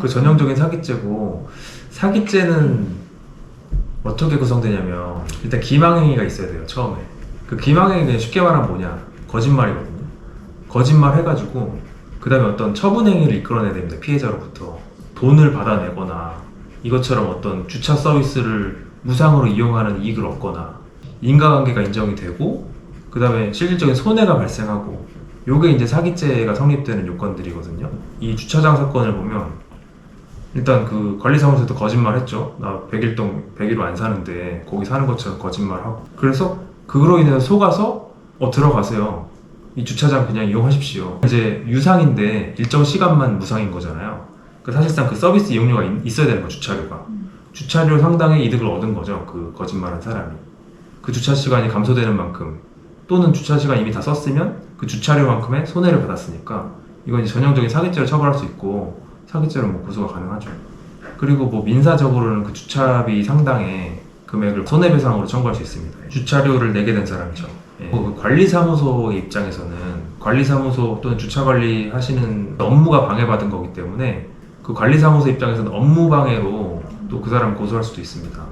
그 전형적인 사기죄고 사기죄는 어떻게 구성되냐면 일단 기망행위가 있어야 돼요 처음에. 그 기망행위는 쉽게 말하면 뭐냐? 거짓말이거든요. 거짓말 해가지고 그 다음에 어떤 처분행위를 이끌어내야 됩니다 피해자로부터. 돈을 받아내거나 이것처럼 어떤 주차 서비스를 무상으로 이용하는 이익을 얻거나 인과관계가 인정이 되고 그 다음에 실질적인 손해가 발생하고 요게 이제 사기죄가 성립되는 요건들이거든요 이 주차장 사건을 보면 일단 그 관리사무소에도 거짓말 했죠. 나 101동 101호 안 사는데 거기 사는 것처럼 거짓말하고. 그래서 그로 인해서 속아서 어 들어가세요. 이 주차장 그냥 이용하십시오. 이제 유상인데 일정 시간만 무상인 거잖아요. 그 사실상 그 서비스 이용료가 있- 있어야 되는 거 주차료가. 주차료 상당의 이득을 얻은 거죠. 그 거짓말한 사람이. 그 주차 시간이 감소되는 만큼 또는 주차 시간 이미 다 썼으면 그 주차료만큼의 손해를 받았으니까 이건 전형적인 사기죄로 처벌할 수 있고 사기죄로 뭐 고소가 가능하죠. 그리고 뭐 민사적으로는 그 주차비 상당의 금액을 손해배상으로 청구할 수 있습니다. 주차료를 내게 된 사람이죠. 예. 그 관리사무소 입장에서는 관리사무소 또는 주차 관리 하시는 업무가 방해받은 거기 때문에 그 관리사무소 입장에서는 업무 방해로 또 그 사람 고소할 수도 있습니다.